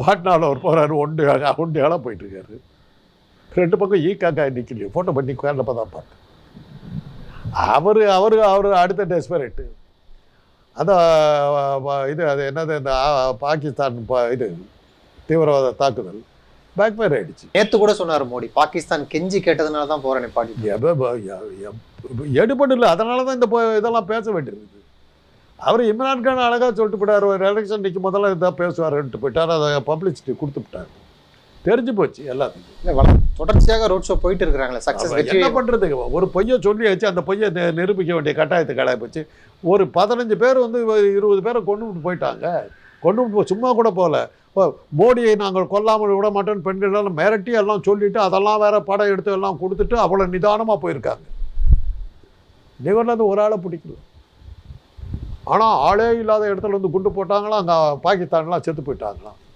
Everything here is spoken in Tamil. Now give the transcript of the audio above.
பாட்னாவில் அவர் போகிறாரு ஒண்டு ஒண்டியாலாக போயிட்டுருக்காரு ரெண்டு பக்கம் ஈ காக்கா நிற்கலையே ஃபோட்டோ பண்ணி கேரளப்போ தான் பார்த்தேன். அவர் அவர் அவர் அடுத்த டெஸ்பரேட்டு அந்த அஹ், இது அது என்னது இந்த பாகிஸ்தான் இது தீவிரவாத தாக்குதல் பேக் ஃபயர் ஆயிடுச்சு. நேத்து கூட சொன்னாரு மோடி பாகிஸ்தான் கெஞ்சி கேட்டதுனால தான் போற நிப்பாட்டி எப- ப- எ- எ- எடுபட்டு இல்லை அதனால தான் இந்த இதெல்லாம் பேச வேண்டியிருக்குது அவர் இம்ரான்கான் அழகாக சொல்லிட்டு போயிட்டார். ஒரு எலெக்ஷன் நிற்கும் முதல்ல இதான் பேசுவாருன்ட்டு போயிட்டார். அதை பப்ளிசிட்டி கொடுத்து விட்டார். தெரிஞ்சு போச்சு எல்லாத்துக்கும். இல்ல, வள- தொடர்ச்சியாக ரோட் ஷோ போயிட்டு இருக்கிறாங்களே வெற்றி என்ன பண்ணுறது ஒரு பொய்யை சொல்லியாச்சு அந்த பொய்யை நிரூபிக்க வேண்டிய கட்டாயத்துக்கு கலாய் போச்சு. ஒரு பதினஞ்சு பேர் வந்து இருபது பேரை கொண்டு விட்டு போயிட்டாங்க. கொண்டு விட்டு சும்மா கூட போகல. ஓ, மோடியை நாங்கள் கொல்லாமல் விட மாட்டோம்னு பெண்கள் எல்லாம் மிரட்டி எல்லாம் சொல்லிட்டு அதெல்லாம் வேற படம் எடுத்து எல்லாம் கொடுத்துட்டு அவ்வளோ நிதானமாக போயிருக்காங்க. நிவர்லேருந்து ஒரு ஆளை பிடிக்கல. ஆனால் ஆளே இல்லாத இடத்துல வந்து குண்டு போட்டாங்களாம் அங்கே பாகிஸ்தான்லாம் செத்து போயிட்டாங்களாம்